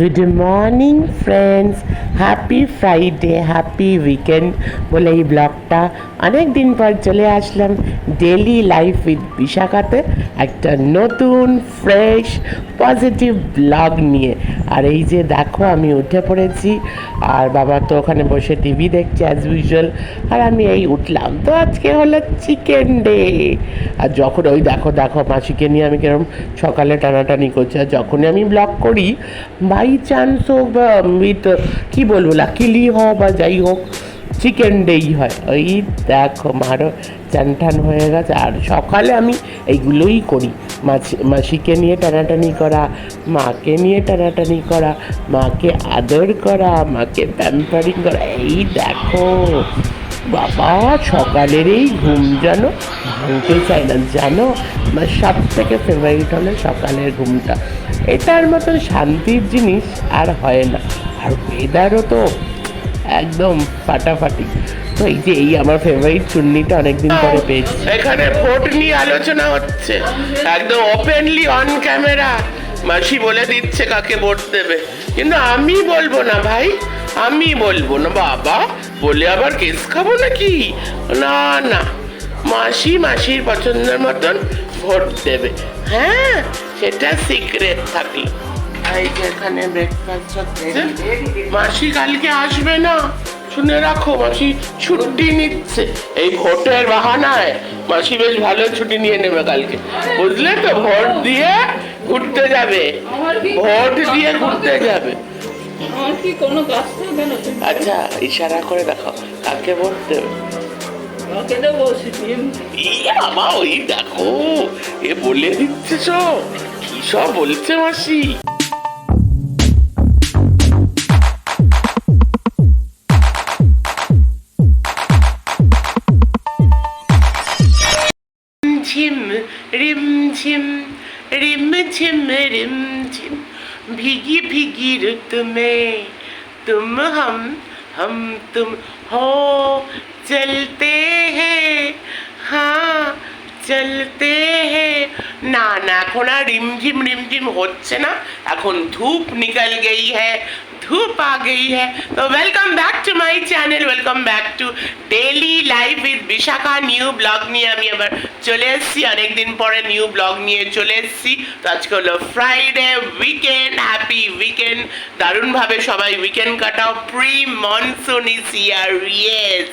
Good morning friends happy Friday happy weekend বলে এই ব্লগটা অনেক দিন পর চলে আসলাম ডেলি লাইফ উইথ বিশাখাতে, একটা নতুন ফ্রেশ পজিটিভ ব্লগ নিয়ে। আর এই যে দেখো, আমি উঠে পড়েছি, আর বাবা তো ওখানে বসে টিভি দেখছে অ্যাজ ইউজুয়াল আর আমি এই উঠলাম। তো আজকে হলো চিকেন ডে আর যখন ওই দেখো দেখো মাসিকে নিয়ে আমি কীরকম সকালে টানাটানি করছি, আর যখনই আমি ব্লগ করি বাই চান্স হোক বা উইথ কী বলব, লাকিলি হোক বা যাই হোক চিকেন ডেই হয়। ওই দেখো মারও চান টান হয়ে গেছে। আর সকালে আমি এইগুলোই করি। মাছি, মাসিকে নিয়ে টানাটানি করা, মাকে নিয়ে টানাটানি করা, মাকে আদর করা, মাকে প্যাম্পারিং করা, এই দেখো। বাবা সকালের এই ঘুম যেন ভাঙতে চায় না। জানো আমার সব থেকে ফেভারিট হলো সকালের ঘুমটা। এটার মতন শান্তির জিনিস আর হয় না। আর ওয়েদারও তো একদম ফাটাফাটি। তো এই যে এই আমার ফেভারিট চুন্নিটা অনেকদিন পরে পেয়েছি। এখানে ভোট নিয়ে আলোচনা হচ্ছে। একদম ওপেনলি অন ক্যামেরা মাসি বলে দিচ্ছে কাকে ভোট দেবে। কিন্তু আমি বলব না ভাই আমি বলব না বাবা। বলে আবার কেস খাব নাকি? না না। মাসি মাসির পছন্দের মতন ভোট দেবে। হ্যাঁ সেটা সিক্রেট থাকল। এই যে এখানে ব্রেকফাস্ট হচ্ছে মাসি কালকে আসবে না। শুনে রাখো মাসি ছুটি নিচ্ছে। এই ভোটের বাহানায় মাসি বেশ ভালো ছুটি নিয়ে নেবে কালকে। বুঝলে তো ভোট দিয়ে ঘুরতে যাবে। ভোট দিয়ে ঘুরতে যাবে। আমার কি কোনো কাজ থাকবে না? আচ্ছা ইশারা করে দেখো কাকে ভোট দেবে কাকে দেবো সিপিএম ইয়ে বাবা ওই দেখো এ বলে দিচ্ছে সব। কি সব বলছে মাসি? ঝিম রিম ঝিম রিম ঝিম রিম ঝিম। भीगी भीगी रुत में तुम हम हम तुम हो चलते हैं हाँ চলতে হে না না এখন আর রিমঝিম রিমঝিম হচ্ছে না এখন ধূপ নিকল গই হ্যাঁ ধূপ आ गई है तो welcome back to my channel welcome back to daily live with Bishakha new vlog নিয়ে আমি আবার চলে এসেছি অনেকদিন পরে নিউ ব্লগ নিয়ে চলে এসেছি তো আজকে হলো ফ্রাইডে উইকেন্ড হ্যাপি উইকেন্ড দারুণভাবে সবাই উইকেন্ড কাটাও pre monsoon is here yes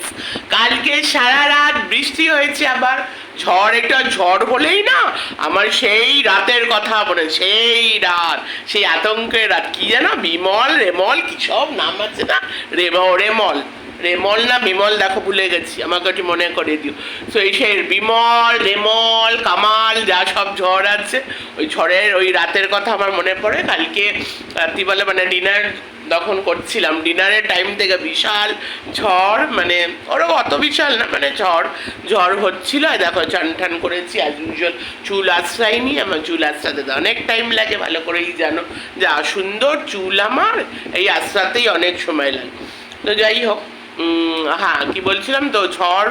কালকে সারা রাত বৃষ্টি হয়েছে আবার ঝড় একটা ঝড় বলেই না আমার সেই রাতের কথা মনে, সেই রাত, সেই আতঙ্কের রাত। কি যেন বিমল রেমল, কি সব নাম আছে না? রেমল রেমল। রেমল না বিমল দেখো ভুলে গেছি, আমাকে একটু মনে করে দিও। তো এই সেই বিমল, রেমল, কামাল, যা সব ঝড় আছে, ওই ঝড়ের, ওই রাতের কথা আমার মনে পড়ে। কালকে রাত্রিবেলা মানে ডিনার তখন করছিলাম ডিনারের টাইম থেকে বিশাল ঝড় মানে ওরও অত বিশাল না মানে ঝড় ঝড় হচ্ছিল। আর দেখো চান টান করেছি অ্যাজ ইউজুয়াল চুল আশ্রাইনি আমার চুল আশ্রাতে তো অনেক টাইম লাগে, ভালো করেই জানো। যা সুন্দর চুল আমার, এই আশ্রাতেই অনেক সময় লাগে। তো যাই হোক হ্যাঁ কি বলছিলাম তো? ঝড়,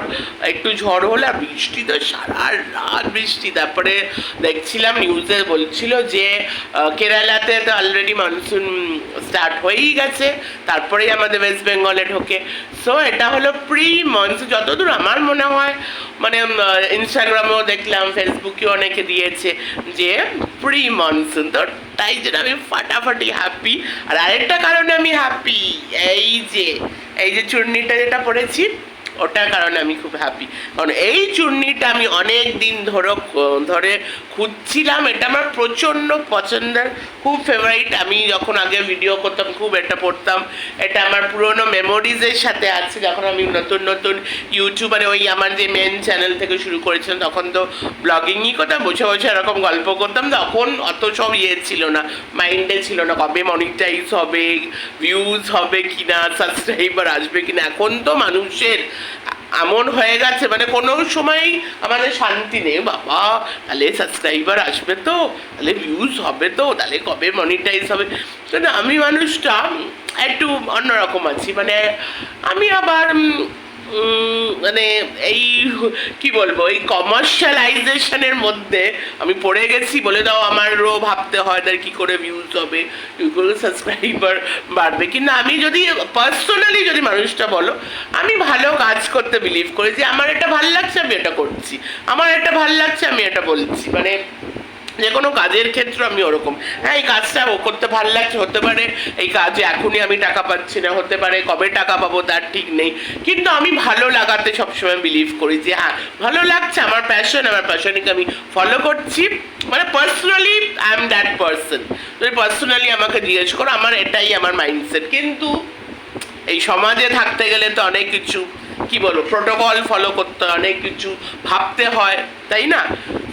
একটু ঝড় হলে বৃষ্টি তো সারা রাত বৃষ্টি। তারপরে দেখছিলাম নিউজে বলছিল যে কেরালাতে তো অলরেডি মনসুন স্টার্ট হয়েই গেছে। তারপরেই আমাদের ওয়েস্ট বেঙ্গলে ঢোকে। সো এটা হলো প্রি মনসুন যতদূর আমার মনে হয় মানে ইনস্টাগ্রামেও দেখলাম ফেসবুকেও অনেকে দিয়েছে যে প্রি মনসুন তো তাই জন্য আমি ফাটাফাটি হ্যাপি আর আরেকটা কারণে আমি হ্যাপি এই যে এই যে চুর্নিটা যেটা পরেছি ওটার কারণে আমি খুব হ্যাপি কারণ এই চূর্ণিটা আমি অনেক দিন ধরো, ধরে খুঁজছিলাম, এটা আমার প্রচণ্ড পছন্দের, খুব ফেভারিট আমি যখন আগে ভিডিও করতাম, খুব এটা পড়তাম। এটা আমার পুরনো মেমোরিজের সাথে আছে। যখন আমি নতুন নতুন ইউটিউবারে ওই আমার যে মেন চ্যানেল থেকে শুরু করেছিলাম, তখন তো ব্লগিংই করতাম, বসে বসে এরকম গল্প করতাম। তখন অত সব ইয়ে ছিল না মাইন্ডে ছিল না, কবে মনিটাইজ হবে ভিউজ হবে কিনা সাবস্ক্রাইবার আসবে কিনা। এখন তো মানুষের এমন হয়ে গেছে মানে কোনো সময় আমাদের শান্তি নেই। বাবা, তাহলে সাবস্ক্রাইবার আসবে তো, তাহলে ভিউজ হবে তো, তাহলে কবে মনিটাইজ হবে? কিন্তু আমি মানুষটা একটু অন্যরকম আছি মানে আমি আবার মানে এই, কি বলব, এই কমার্শিয়ালাইজেশনের মধ্যে আমি পড়ে গেছি বলে দাও আমারও ভাবতে হয় তার কি করে ভিউজ হবে করে সাবস্ক্রাইবার বাড়বে কিন্তু আমি যদি পার্সোনালি যদি মানুষটা বলো, আমি ভালো কাজ করতে বিলিভ করি যে আমার এটা ভালো লাগছে, আমি এটা করছি। আমার এটা ভালো লাগছে, আমি এটা বলছি। মানে যে কোনো কাজের ক্ষেত্রে আমি ওরকম। হ্যাঁ এই কাজটা ও করতে ভালো লাগছে, হতে পারে এই কাজে এখনই আমি টাকা পাচ্ছি না, হতে পারে কবে টাকা পাবো তার ঠিক নেই। কিন্তু আমি ভালো লাগাতে সবসময় বিলিভ করি যে হ্যাঁ ভালো লাগছে আমার প্যাশন আমার প্যাশনকে আমি ফলো করছি। মানে personally I am that person তুমি পার্সোনালি আমাকে জিজ্ঞেস করো, আমার এটাই আমার মাইন্ডসেট কিন্তু এই সমাজে থাকতে গেলে তো অনেক কিছু, কি বলব প্রোটোকল ফলো করতে অনেক কিছু ভাবতে হয়, তাই না?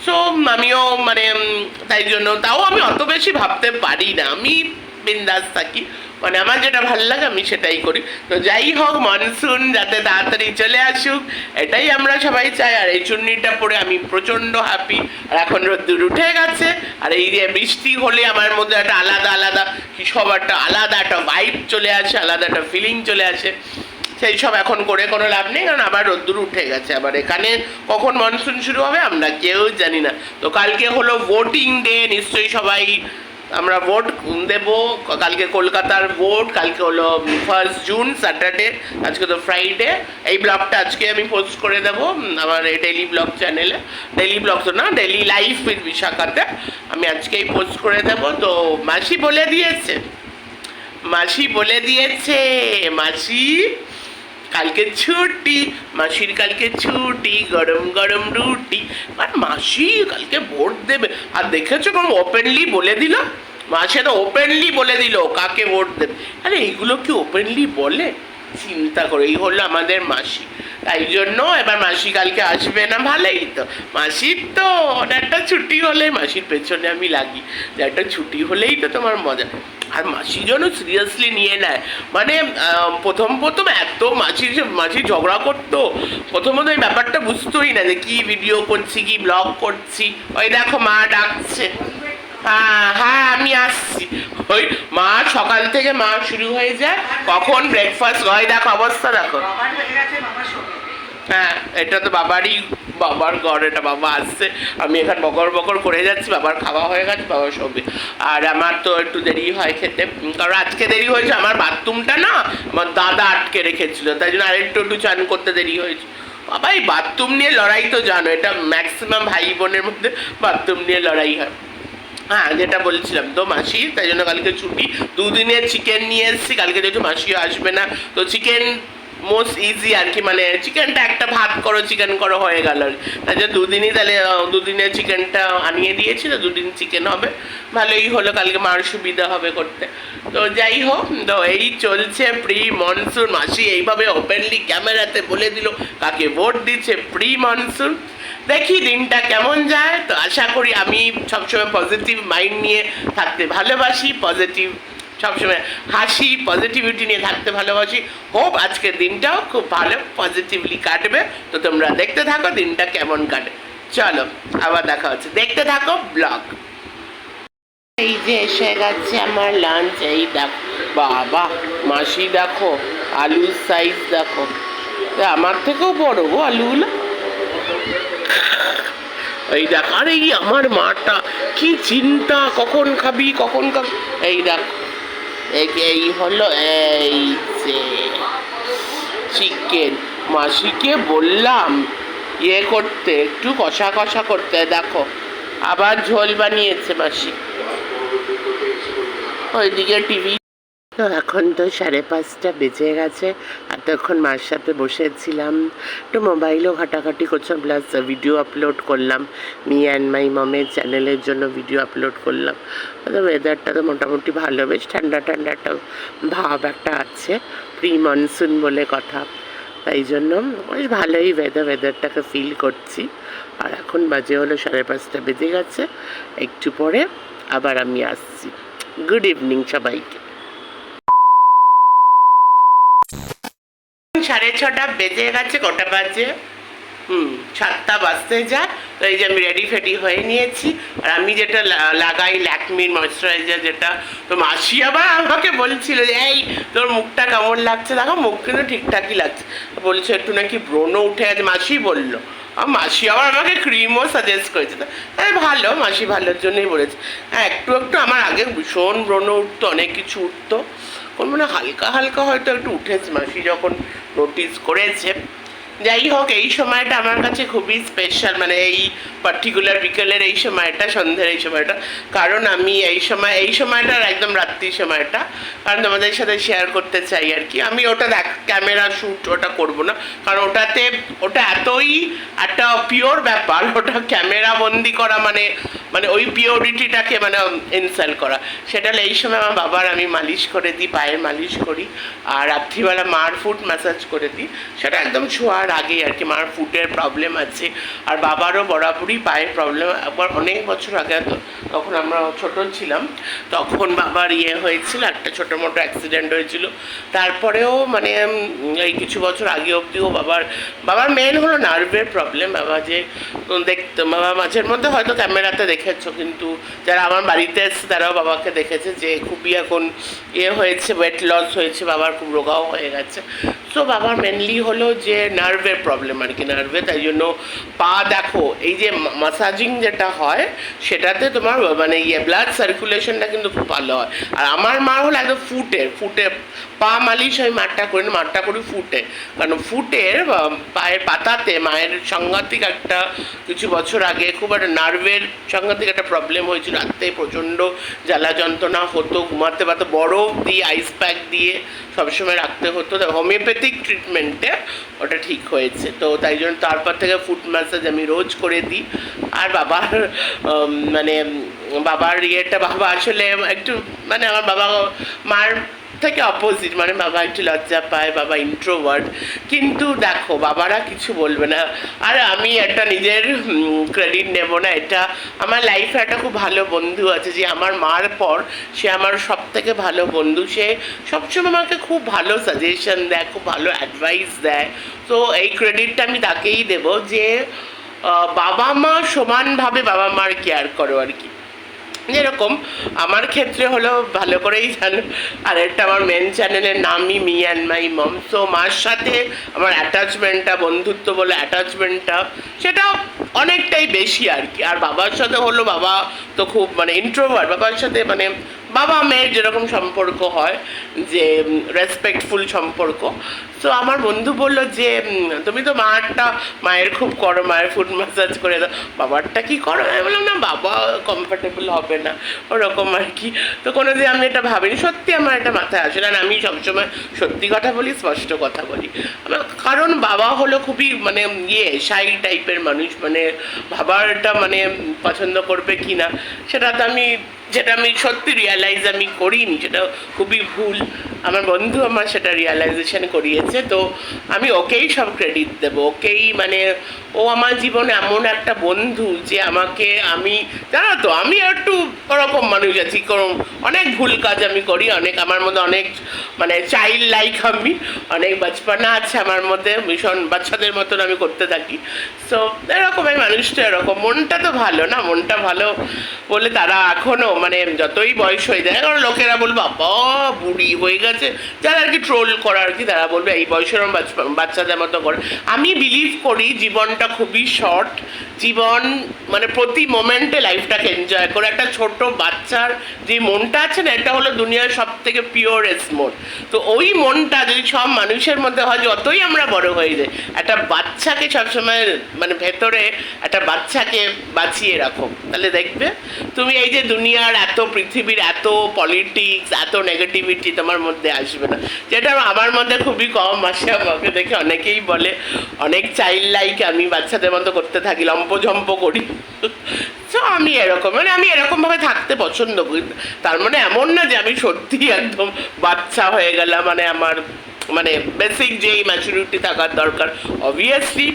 সো আমিও মানে তাই জন্য, তাও আমি অত বেশি ভাবতে পারি না। আমি বিন্দাস থাকি। মানে আমার যেটা ভালো লাগে, আমি সেটাই করি। তো যাই হোক মনসুন যাতে তাড়াতাড়ি চলে আসুক, এটাই আমরা সবাই চাই। আর এই চুন্নিটা পরে আমি প্রচণ্ড হ্যাপি আর এখন রোদ্দুর উঠে গেছে, আর এই যে বৃষ্টি হলে আমার মধ্যে একটা আলাদা আলাদা সব একটা আলাদা একটা ভাইব চলে আসে, আলাদা একটা ফিলিং চলে আসে। সেই সব এখন করে কোনো লাভ নেই, কারণ আবার রোদ্দুর উঠে গেছে। আবার এখানে কখন মনসুন শুরু হবে আমরা কেউ জানি না। তো কালকে হলো ভোটিং ডে নিশ্চয়ই সবাই আমরা ভোট দেব, কালকে কলকাতার ভোট, কালকে হলো ফার্স্ট জুন, স্যাটারডে, আজকে তো ফ্রাইডে। এই ব্লগটা আজকে আমি পোস্ট করে দেব আমার এই ডেলি ব্লগ চ্যানেলে ডেলি ব্লগ তো না ডেলি লাইফ উইথ বিশাখাতে আমি আজকেই পোস্ট করে দেব। তো মাসি বলে দিয়েছে। মাসি বলে দিয়েছে, মাসি। কালকে ছুটি, মাসির কালকে ছুটি, গরম গরম রুটি। আর মাসি কালকে ভোট দেবে। আর দেখেছ কোনো ওপেনলি বলে দিল? মাসে তো ওপেনলি বলে দিল, কাকে ভোট দেবে? আরে এইগুলো কি ওপেনলি বলে? চিন্তা করে, এই হলো আমাদের মাসি। তাই জন্য এবার মাসি কালকে আসবে না, ভালোই তো। মাসির তো একটা ছুটি হলে মাসির পেছনে আমি লাগি। যে একটা ছুটি হলেই তো তোমার মজা। আর মাসি যেন সিরিয়াসলি নিয়ে নেয়। মানে প্রথম প্রথম এত মাসি মাসি ঝগড়া করতো। প্রথমত এই ব্যাপারটা বুঝতোই না যে কি ভিডিও করছি, কি ব্লগ করছি। ওই দেখো মা ডাকছে। হ্যাঁ হ্যাঁ আমি আসছি। ওই মা সকাল থেকে মা শুরু হয়ে যায়। কখন ব্রেকফাস্ট হয় দেখো অবস্থা দেখো। হয়ে এটা তো বাবারই বাবার ঘর এটা বাবা আসছে। আমি এখানে বকর বকর করে যাচ্ছি বাবার খাওয়া হয়ে গেছে বাবার সবে আর আমার তো একটু দেরি হয় খেতে। কারণ আজকে দেরি হয়েছে আমার বাথরুমটা না আমার দাদা আটকে রেখেছিল। তাই জন্য আরেকটু একটু চান করতে দেরি হয়েছে। বাবা এই বাথরুম নিয়ে লড়াই তো জানো এটা ম্যাক্সিমাম ভাই বোনের মধ্যে বাথরুম নিয়ে লড়াই হয়। হ্যাঁ যেটা বলছিলাম তো মাসি তাই জন্য কালকে ছুটি। দুদিনের চিকেন নিয়ে এসেছি কালকে যেহেতু মাসিও আসবে না তো চিকেন মোস্ট ইজি আর কি মানে চিকেনটা একটা ভাত করো চিকেন করো হয়ে গেল তাই জন্য দুদিনই তাহলে আহ, দুদিনের চিকেনটা আনিয়ে দিয়েছি তো দুদিন চিকেন হবে। ভালোই হলো কালকে মার সুবিধা হবে করতে। তো যাই হোক তো এই চলছে প্রি মনসুন মাসি এইভাবে ওপেনলি ক্যামেরাতে বলে দিল কাকে ভোট দিচ্ছে প্রি মনসুন দেখি দিনটা কেমন যায়। তো আশা করি আমি সবসময় পজিটিভ মাইন্ড নিয়ে থাকতে ভালোবাসি পজিটিভ সবসময় হাসি পজিটিভিটি নিয়ে থাকতে ভালোবাসি। হোপ আজকের দিনটাও খুব ভালো পজিটিভলি কাটবে। তো তোমরা দেখতে থাকো দিনটা কেমন কাটে। চলো, আবার দেখা হচ্ছে। দেখতে থাকো ব্লগ এই যে এসে গেছে আমার লাঞ্চ এই দেখো, বাবা, মাসি দেখো, আলুর সাইজ দেখো। আমার থেকেও বড় গো আলুগুলো। এই দেখ এই আমার মাটা, কি চিন্তা, কখন খাবি কখন খাবি? এই দেখ, এই হলো এই যে চিকেন মাসিকে বললাম ইয়ে করতে, একটু কষা কষা করতে, দেখো, আবার ঝোল বানিয়েছে মাসি। ওইদিকে টিভি তো এখন তো সাড়ে পাঁচটা বেজে গেছে এতক্ষণ মার সাথে বসেছিলাম। একটু মোবাইলও ঘাটাঘাটি করছিলাম প্লাস ভিডিও আপলোড করলাম। মি অ্যান্ড মাই মমের চ্যানেলের জন্য ভিডিও আপলোড করলাম। তো ওয়েদারটা তো মোটামুটি ভালো, বেশ ঠান্ডা ঠান্ডা একটা ভাব একটা আছে প্রি মনসুন বলে কথা। তাই জন্য বেশ ভালোই ওয়েদার ওয়েদারটাকে ফিল করছি। আর এখন বাজে হলো সাড়ে পাঁচটা বেজে গেছে। একটু পরে আবার আমি আসছি। গুড ইভিনিং সবাইকে সাড়ে ছটা বেজে গেছে, কটা বাজে? হুম, সাতটা বাজতে যায়। তো এই যে আমি রেডি ফেডি হয়ে নিয়েছি। আর আমি যেটা লাগাই ল্যাকমির ময়শ্চারাইজার যেটা, তো মাসি আবার আমাকে বলছিল যে, এই, তোর মুখটা কেমন লাগছে? দেখো, মুখ কিন্তু ঠিকঠাকই লাগছে। বলছে, একটু নাকি ব্রণ উঠে গেছে। মাসি বলল। আর মাসি আবার আমাকে ক্রিমও সাজেস্ট করেছে। হ্যাঁ ভালো, মাসি ভালোর জন্যই বলেছে। হ্যাঁ একটু একটু আমার আগে ভীষণ ব্রণ উঠতো, অনেক কিছু উঠতো। কোন মানে হালকা হালকা হয়তো একটু উঠেছে। মাসি যখন নোটিস করেছে যাই হোক, এই সময়টা আমার কাছে খুবই স্পেশাল মানে এই পার্টিকুলার বিকেলের এই সময়টা, সন্ধ্যের এই সময়টা। কারণ আমি এই সময়, এই সময়টা একদম রাত্রির সময়টা, কারণ তোমাদের সাথে শেয়ার করতে চাই আর কি। আমি ওটা দেখ ক্যামেরা শ্যুট ওটা করব না, কারণ ওটাতে, ওটা এতই একটা পিওর ব্যাপার, ওটা ক্যামেরা বন্দি করা মানে মানে ওই পিওরিটিটাকে মানে ইনসাল্ট করা। সেটা এই সময় আমার বাবার আমি মালিশ করে দিই, পায়ের মালিশ করি, আর রাত্রিবেলা মার ফুট ম্যাসাজ করে দিই, সেটা একদম শোয়ার আগেই আর কি, মার ফুটের প্রবলেম আছে। আর বাবারও বরাবরই পায়ের প্রবলেম একবার অনেক বছর আগে তখন আমরা ছোট ছিলাম। তখন বাবার ইয়ে হয়েছিল, একটা ছোটো মোটো অ্যাক্সিডেন্ট হয়েছিল। তারপরেও মানে এই কিছু বছর আগে অবধিও বাবার বাবার মেন হলো নার্ভের প্রবলেম বাবা যে দেখতো, বাবা মাঝের মধ্যে হয়তো ক্যামেরাতে দেখেছ, কিন্তু যারা আমার বাড়িতে এসছে, তারাও বাবাকে দেখেছে যে খুবই এখন ইয়ে হয়েছে ওয়েট লস হয়েছে, বাবার খুব রোগাও হয়ে গেছে। সো বাবার মেনলি হলো যে নার্ভের প্রবলেম আর কি নার্ভে তাই জন্য পা দেখো, এই যে মাসাজিং যেটা হয়, সেটাতে তোমার মানে ইয়ে ব্লাড সার্কুলেশনটা কিন্তু খুব ভালো হয়। আর আমার মা হলো একদম ফুটের ফুটে, পা মালিশ আমি মারটা করি না মাঠটা করি ফুটে। কারণ ফুটের পায়ের পাতাতে, মায়ের সাংঘাতিক একটা কিছু বছর আগে খুব একটা নার্ভের সাংঘাতিক একটা প্রবলেম হয়েছিল। রাত্রে প্রচণ্ড জ্বালা যন্ত্রণা হতো, ঘুমাতে পারতো, বরফ দিয়ে আইস প্যাক দিয়ে সবসময় রাখতে হতো। হোমিওপ্যাথিক ট্রিটমেন্টে ওটা ঠিক হয়েছে। তো তাই জন্য তারপর থেকে ফুট ম্যাসাজ আমি রোজ করে দিই। আর বাবার মানে বাবার ইয়েটা বাবা আসলে একটু মানে আমার বাবা মার থেকে অপোজিট মানে বাবা একটু লজ্জা পায়, বাবা ইন্ট্রোভার্ট কিন্তু দেখো, বাবারা কিছু বলবে না। আর আমি একটা নিজের ক্রেডিট নেব না, এটা আমার লাইফে একটা খুব ভালো বন্ধু আছে যে আমার মার পর সে আমার সব থেকে ভালো বন্ধু। সে সবসময় আমাকে খুব ভালো সাজেশন দেয়, খুব ভালো অ্যাডভাইস দেয়। তো এই ক্রেডিটটা আমি তাকেই দেব যে বাবা মা সমানভাবে বাবা মার কেয়ার করো আর কি। যেরকম আমার ক্ষেত্রে হলো ভালো করেই জানো। আর একটা আমার মেন চ্যানেলের নামই me and my mom so মার সাথে আমার অ্যাটাচমেন্টটা বন্ধুত্ব বলে অ্যাটাচমেন্টটা সেটা অনেকটাই বেশি আর কি। আর বাবার সাথে হলো বাবা তো খুব মানে ইন্ট্রোভার্ট বাবার সাথে মানে বাবা মেয়ের যেরকম সম্পর্ক হয়, যে রেসপেক্টফুল সম্পর্ক, তো আমার বন্ধু বলল যে তুমি তো মারটা, মায়ের খুব করো, মায়ের ফুড ম্যাসাজ করে দাও। বাবারটা কি করো? আমি বললাম, না, বাবা কমফোর্টেবল হবে না। ওরকম আর কি। তো কোনোদিন আমি এটা ভাবিনি। সত্যি আমার এটা মাথায় আসে না। আমি সবসময় সত্যি কথা বলি, স্পষ্ট কথা বলি। কারণ বাবা হলো খুবই মানে ইয়ে শাই টাইপের মানুষ। মানে বাবারটা মানে পছন্দ করবে কি না সেটা তো আমি যেটা আমি সত্যি রিয়ালাইজ আমি করিনি সেটা খুবই ভুল। আমার বন্ধু আমার সেটা রিয়ালাইজেশন করিয়েছে, তো আমি ওকেই সব ক্রেডিট দেবো। ওকেই মানে ও আমার জীবনে এমন একটা বন্ধু যে আমাকে আমি, জানো তো, আমি একটু ওরকম মানুষ আছি, কোনো অনেক ভুল কাজ আমি করি, অনেক আমার মধ্যে অনেক মানে চাইল্ড লাইক আমি, অনেক বাচপানা আছে আমার মধ্যে, ভীষণ বাচ্চাদের মতন আমি করতে থাকি। সো এরকম এই মানুষটা এরকম। মনটা তো ভালো না, মনটা ভালো বলে তারা এখনও মানে যতই বয়স হয়ে যায়, কারণ লোকেরা বলবে, বাবা, বুড়ি হয়ে গেছে। যারা আর কি ট্রোল করা আর কি, তারা বলবে, এই বয়সের বাচ্চাদের মতো করে। আমি বিলিভ করি জীবনটা খুবই শর্ট জীবন মানে প্রতি মোমেন্টে লাইফটাকে এনজয় করে। একটা ছোট বাচ্চার যে মনটা আছে না, এটা হলো দুনিয়ার সব থেকে পিওরেস্ট মন। তো ওই মনটা যদি সব মানুষের মধ্যে হয়, যতই আমরা বড় হয়ে যাই, একটা বাচ্চাকে সবসময় মানে ভেতরে একটা বাচ্চাকে বাঁচিয়ে রাখো। তাহলে দেখবে, তুমি এই যে দুনিয়ার এত পৃথিবীর এত পলিটিক্স এত নেগেটিভিটি তোমার মধ্যে আসবে না। যেটা আমার মধ্যে খুবই কম আসে, আমাকে দেখে অনেকেই বলে, অনেক চাইল্ড লাইক আমি বাচ্চাদের মতো করতে থাকি, লম্পঝম্প করি। তো আমি এরকম মানে আমি এরকমভাবে থাকতে পছন্দ করি তার মানে এমন না যে আমি সত্যি একদম বাচ্চা হয়ে গেলাম মানে আমার মানে বেসিক যেই ম্যাচুরিটি থাকার দরকার। অবভিয়াসলি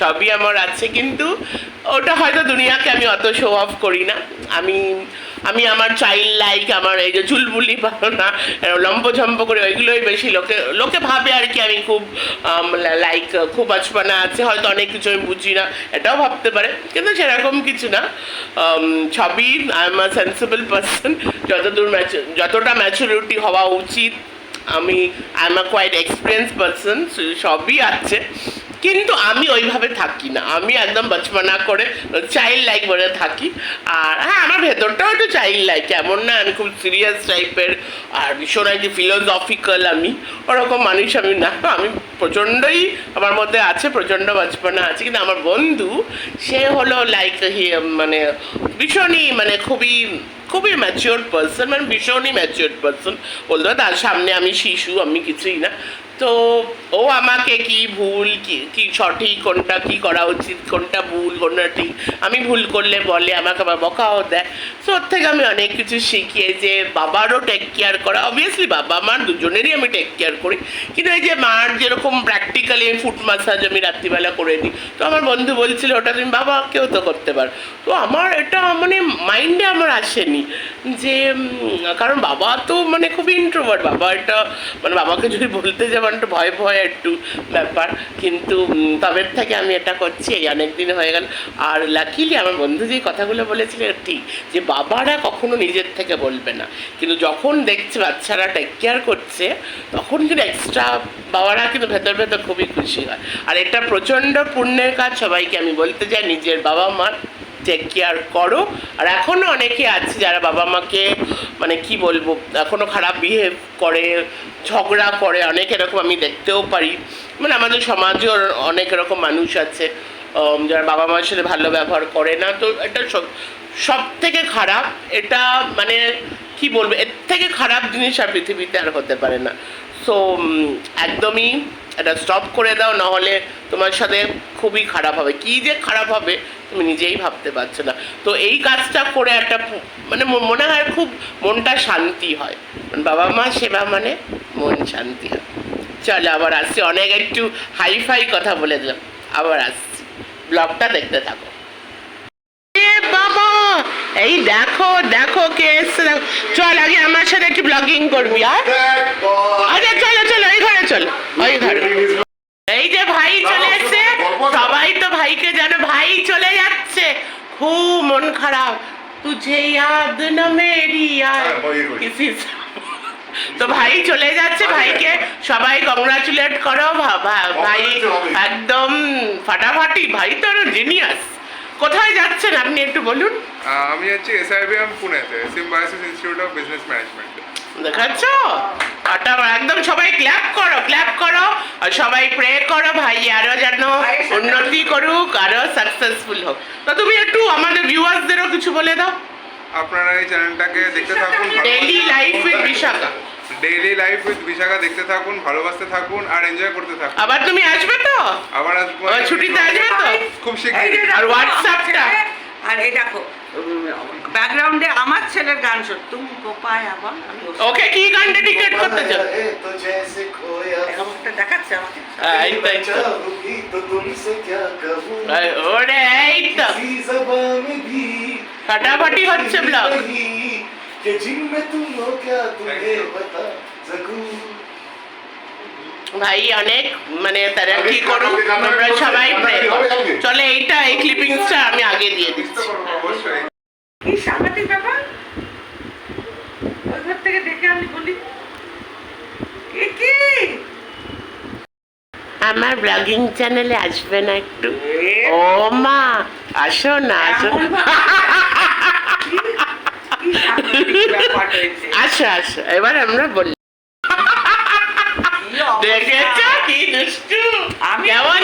সবই আমার আছে, কিন্তু ওটা হয়তো দুনিয়াকে আমি অত শো অফ করি না। আমি আমি আমার চাইল্ড লাইক আমার এই যে চুলবুলি পাবো না লম্প ঝম্প করে ওইগুলোই বেশি লোকে লোকে ভাবে আর কি আমি খুব লাইক খুব বাচপানা আছে, হয়তো অনেক কিছু আমি বুঝি না, এটাও ভাবতে পারে, কিন্তু সেরকম কিছু না। সবই I am a sensible person যতদূর ম্যাচু- যতটা ম্যাচুরিটি হওয়া উচিত, আমি I am a quite experience person সবই আছে। কিন্তু আমি ওইভাবে থাকি না। আমি একদম বচপনা করে চাইল্ড লাইক বলে থাকি। আর হ্যাঁ আমার ভেতরটাও একটু চাইল্ড লাইক এমন না, আমি খুব সিরিয়াস টাইপের আর ভীষণ একটি ফিলোসফিক্যাল আমি। ওরকম মানুষ আমি না। আমি প্রচণ্ডই আমার মধ্যে আছে, প্রচণ্ড বচপনা আছে। কিন্তু আমার বন্ধু, সে হলো লাইক মানে ভীষণই মানে খুবই খুবই ম্যাচিওর পার্সন মানে ভীষণই ম্যাচিওর পার্সন বলতে তার সামনে আমি শিশু, আমি কিছুই না। তো ও আমাকে কি ভুল, কি সঠিক, কোনটা কি করা উচিত, কোনটা ভুল, কোনটা ঠিক? আমি ভুল করলে বলে আমাকে আবার বকাও দেয়। তো ওর থেকে আমি অনেক কিছু শিখি। এই যে বাবারও টেক কেয়ার করা। অবভিয়াসলি বাবা, মার দুজনেরই আমি টেক কেয়ার করি। কিন্তু এই যে মার যেরকম প্র্যাকটিক্যালি ফুট মাসাজ আমি রাত্রিবেলা করে দিই। তো আমার বন্ধু বলছিল, ওটা তুমি বাবাকেও তো করতে পারো তো আমার এটা মানে মাইন্ডে আমার আসেনি যে কারণ বাবা তো মানে খুব ইন্ট্রোভার্ট বাবা এটা মানে বাবাকে যদি বলতে যাব একটু ভয় ভয় একটু ব্যাপার। কিন্তু তবে থেকে আমি এটা করছি, এই অনেক দিন হয়ে গেল। আর লাকিলি আমার বন্ধু যে কথাগুলো বলেছিল ঠিক, যে বাবারা কখনো নিজের থেকে বলবে না। কিন্তু যখন দেখছে বাচ্চারা টেক কেয়ার করছে, তখন কিন্তু এক্সট্রা বাবারা কিন্তু ভেতর ভেতর খুবই খুশি হয়। আর এটা প্রচণ্ড পুণ্যের কাজ, সবাইকে আমি বলতে চাই, নিজের বাবা মার টেক কেয়ার করো। আর এখনও অনেকে আছে যারা বাবা মাকে মানে কি বলব এখনও খারাপ বিহেভ করে, ঝগড়া করে, অনেক এরকম আমি দেখতেও পারি। মানে আমাদের সমাজেও অনেক এরকম মানুষ আছে যারা বাবা মার সাথে ভালো ব্যবহার করে না। তো এটা সব থেকে খারাপ, এটা মানে কি বলব, এর থেকে খারাপ জিনিস আর পৃথিবীতে আর হতে পারে না। সো একদমই এটা স্টপ করে দাও, নাহলে তোমার সাথে খুবই খারাপ হবে। কি যে খারাপ হবে, তুমি নিজেই ভাবতে পারছ না। তো এই কাজটা করে একটা মানে মনে হয় খুব মনটা শান্তি হয়। বাবা মা সেবা মানে মন শান্তি হয়। চলো, আবার আসছি। অনেক একটু হাইফাই কথা বলে দিলাম। আবার আসছি। ব্লগটা দেখতে থাকো। বাবা, এই দেখো দেখো কে এসছে। চল, আগে আমার সাথে একটু ব্লগিং করবি আর আরে চলো চলো এই ঘরে চলো ওই ঘরে এই যে ভাই চলে এসছে সবাই তো ভাইকে যেন ভাই চলে যাচ্ছে। খুব মন খারাপ। তুঝে ইয়াদ না মেরি হ্যাঁ, তো ভাই চলে যাচ্ছে ভাইকে। সবাই কংগ্রাচুলেট করো ভাই একদম ফাটাফাটি। ভাই তো জিনিয়াস কোথায় যাচ্ছেন আপনি একটু বলুন? আমি হচ্ছে এসআইবিএম পুনেতে Symbiosis Institute of Business Management দেখাচ্ছ? ওটা একদম সবাই ক্ল্যাপ করো ক্ল্যাপ করো। আর সবাই প্রে করো ভাই আরও যেন উন্নতি করুক আরও সাকসেসফুল হোক। তো তুমি একটু আমাদের ভিউয়ার্সদেরও কিছু বলে দাও। আপনারা এই চ্যানেলটাকে দেখতে থাকুন daily life with Bishakha. Daily life with Bishakha দেখতে থাকুন ভালোবাসতে থাকুন আর এনজয় করতে থাকুন। আবার তুমি আসবে তো? আবার আসব। ছুটিতে আসবে তো? খুব শিগগিরই। আর হোয়াটসঅ্যাপটা? আর এই দেখো ব্যাকগ্রাউন্ডে আমার ছেলের গান শোন তুমি কোপায় আবার আমি ওর সাথে- ওকে কি গান ডেডিকেট করতে চাও तो जैसे खोया এরকম একটা দেখাচ্ছে আমাকে এই তো, এই তো। चाहूंगी तो तुमसे क्या कहूँ এই, ওরে এই তো किसी ज़बां में भी ফাটাফাটি হচ্ছে ব্লগ नहीं कि जिनमें तुम हो क्या तुम्हें बता सकूं ভাই অনেক মানে তারা কি করুক তোমরা সবাই চলে এইটা এই ক্লিপিংসটা আমি আগে দিয়ে দিচ্ছি। ঘর থেকে ডেকে বলি কি? আমার ব্লগিং চ্যানেলে আসবে না একটু। ও মা আসো না আসো আসো আসো এবার আমরা বলি? দেখেছ কি দুষ্টু আমি- কেমন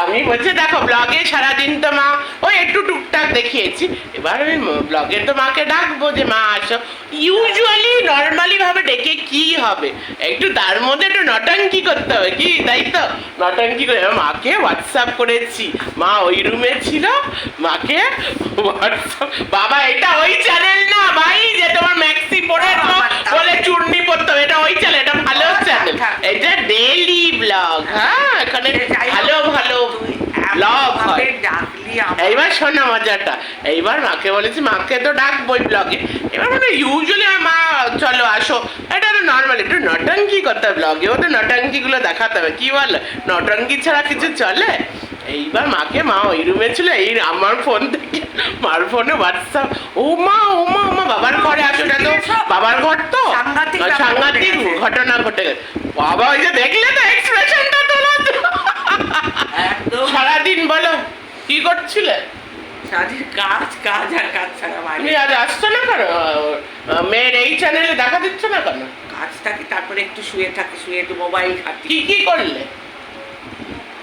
আমি বলছি দেখো ব্লগে সারাদিন তো মা ওই একটু টুকটাক দেখিয়েছি এবার আমি ব্লগে তো মাকে ডাকবো যে মা আসো ইউজুয়ালি নর্মালি ভাবে ডেকে কি হবে একটু তার মধ্যে একটু নটাঙ্কি করতে হবে কি তাই তো নটাঙ্কি করে মাকে হোয়াটসঅ্যাপ করেছি মা ওই রুমে ছিল মাকে হোয়াটসঅ্যাপ বাবা এটা ওই চ্যানেল না ভাই যে তোমার ম্যাক্সি পরে বলে হবে এটা ওই চ্যানেল এটা ভালো চ্যানেল এটা ডেইলি ব্লগ হ্যাঁ এখানে ভালো ভালো ব্লগ হয়। এইবার শোনা মজাটা এইবার মাকে বলেছি মাকে তো ডাকবই ব্লগে এবার মানে ইউজুয়ালি আমার মা চলো আসো। এটা তো নর্মাল একটু নটাঙ্কি করতে হবে তো গুলো দেখাতে হবে কি বল? নটাঙ্কি ছাড়া কিছু চলে? এইবার মাকে মা ওই রুমে ছিল এই আমার ফোন থেকে মার ফোনে হোয়াটসঅ্যাপ ও মা ও মা বাবার ঘরে আসো তো বাবার ঘর তো? সাংঘাতিক। ঘটনা ঘটে গেছে। বাবা ওই যে দেখলে তো এক্সপ্রেশনটা তোলা সারাদিন বলো কি করছিলে? কাজ কাজ আর কাজ ছাড়া বাইরে। আজ আসছো না কেন? মেয়ের এই চ্যানেলে দেখা দিচ্ছ না কেন? কাজটাকে তারপরে একটু শুয়ে থাকি শুয়ে একটু মোবাইল ঘাঁটি। কি কি করলে?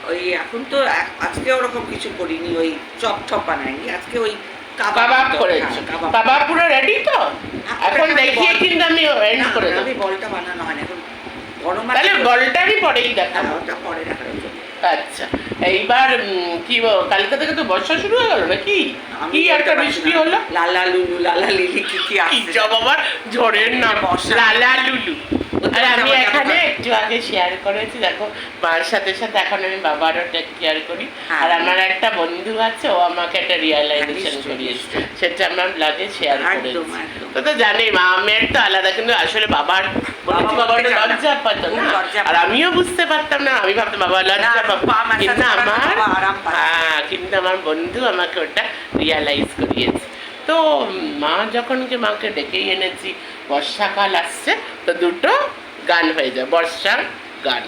ওই এখন তো আজকে ওরকম কিছু করিনি ওই চপ বানাইনি। আজকে ওই কাবাব করেছ। হ্যাঁ, কাবাব। পুরো রেডি তো? এখন দেখিয়ে কিন্তু আমি এন্ড করে দেবো। আমি বলটা বানানো হয় না এখন গরম তাহলে বলটারই পরেই হ্যাঁ, দেখাবো ওটা পরে জন্য আচ্ছা এইবার কি বল- কালকে থেকে তো বর্ষা শুরু হয়ে গেল নাকি? কি একটা বৃষ্টি। হলো? লালা লুলু লালা লিলি কি কি আসছে। সব আবার ঝড়ের নাম। লালা লুলু। আর আমি এখানে একটু আগে শেয়ার করেছি দেখো মার সাথে সাথে এখন আমি বাবারও টেক কেয়ার করি। হ্যাঁ। আর আমার একটা বন্ধু আছে ও আমাকে একটা রিয়ালাইজেশন করিয়েছে। সেটা আমার ব্লগে শেয়ার করেছি। তো তো জানি মা তো আলাদা কিন্তু আসলে বাবার বলেছি বাবা। লজ্জা পাতো না। আর আমিও বুঝতে পারতাম না আমি ভাবতাম বাবা লজ্জা পাবো। কিন্তু আমার। হ্যাঁ কিন্তু আমার বন্ধু আমাকে ওটা রিয়ালাইজ করিয়েছে। তো মা যখন কি মাকে ডেকেই এনেছি বর্ষাকাল আসছে তো দুটো গান হয়ে যায়, বর্ষার গান।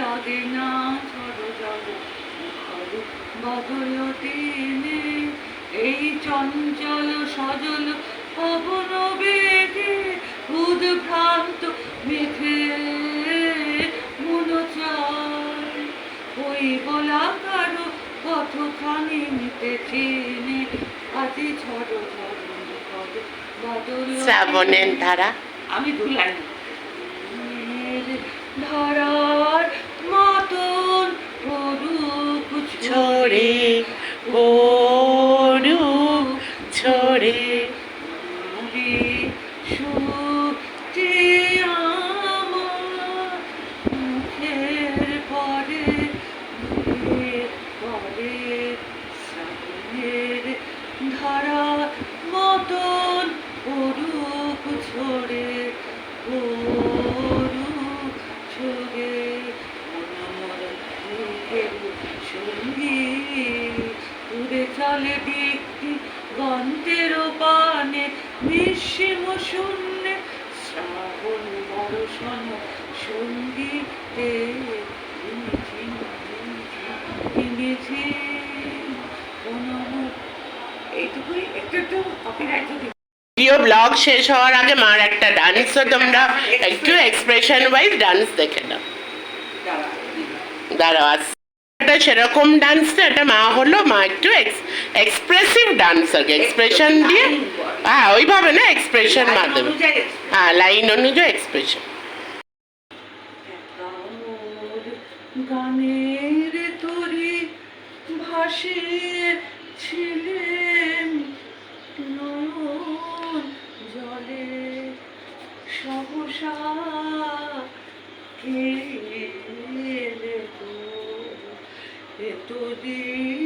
লাগে না এই চঞ্চল সজল পবন বেগে উদ্ভ্রান্ত মেঘে। বলা কারও কতখানি নিতে চিনি আজি ঝড় ঝড় শ্রাবণের ধারা। আমি দুলাই ধারার মতন পড়ুক ছড়ে পড়ু ছড়ে ছড়ে সুখে আমার মুখের পরে মুখের পরে শ্রাবণের ধারা মতন পড়ুক ছড়ে পড়ুক ছড়ে মনোমর মুখের সঙ্গী উড়ে চলে দিকটি গন্তের পানে নিঃসীম শূন্যে শ্রাবণ বর্ষণ সঙ্গীতে ঝিমঝিম ঝিমঝিম ঝিমঝিম মনোমর এইটুকুই একটু একটু কপিরাইট যদি ভিডিও ব্লগ শেষ হওয়ার আগে মার একটা ডান্সও তোমরা একটু এক্সপ্রেশন ওয়াইজ ডান্স দেখে নাও। দাঁড়া দাঁড়াও এটা সেরকম ডান্স না এটা মা হলো মা একটু এক্সপ্রেসিভ ডান্স আর এক্সপ্রেশন দিয়ে হ্যাঁ ওইভাবে না এক্সপ্রেশন মাধ্যমে। হ্যাঁ লাইন অনুযায়ী এক্সপ্রেশন গানের তরি ভাসিয়ে এতদিন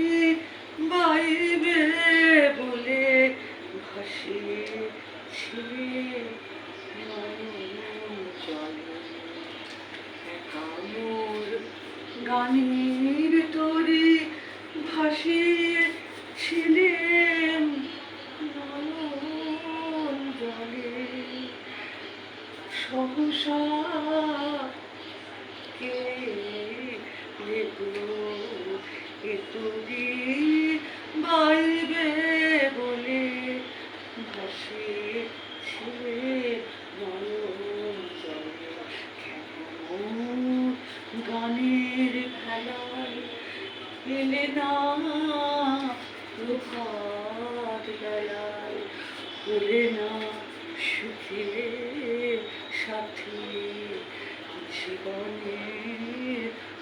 শুকিয়ে সাথী জীবনের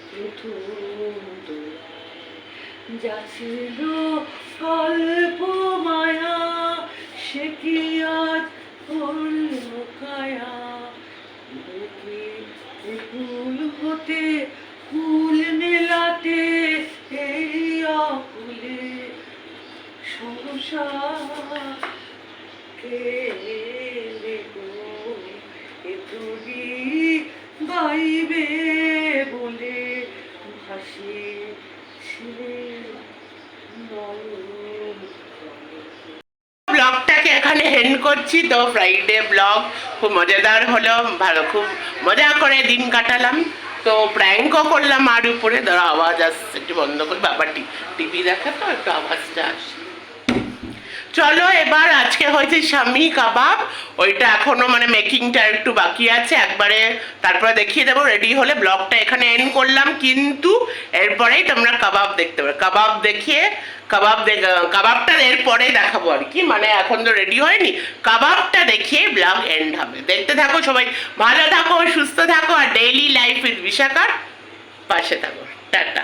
প্রথম যা ছিল অল্প মায়া, সে কি আজ অন্য কায়া? বুকে ফুল হতে ফুল মেলাতে, এই অকুলে সংসার বলে ভাসে ব্লগটাকে এখানে হেন্ড করছি। তো ফ্রাইডে ব্লগ খুব মজাদার হলো, ভালো, খুব মজা করে দিন কাটালাম। তো প্র্যাঙ্কও করলাম আর উপরে, ধরো আওয়াজ আসছে, একটু বন্ধ করে। বাবা টিভি দেখা তো, একটু আওয়াজটা আসছে চলো এবার আজকে হয়েছে স্বামী কাবাব। ওইটা এখনও মানে মেকিংটা একটু বাকি আছে, একবারে তারপরে দেখিয়ে দেবো রেডি হলে ব্লগটা এখানে এন্ড করলাম। কিন্তু এরপরেই তোমরা কাবাব দেখতে পারো কাবাব দেখিয়ে, কাবাব কাবাবটা এরপরে দেখাবো আর কি। মানে এখন তো রেডি হয়নি। কাবাবটা দেখিয়ে ব্লগ এন্ড হবে। দেখতে থাকো সবাই, ভালো থাকো, সুস্থ থাকো, আর ডেইলি লাইফ উইথ বিশাখার পাশে থাকো। টাটা।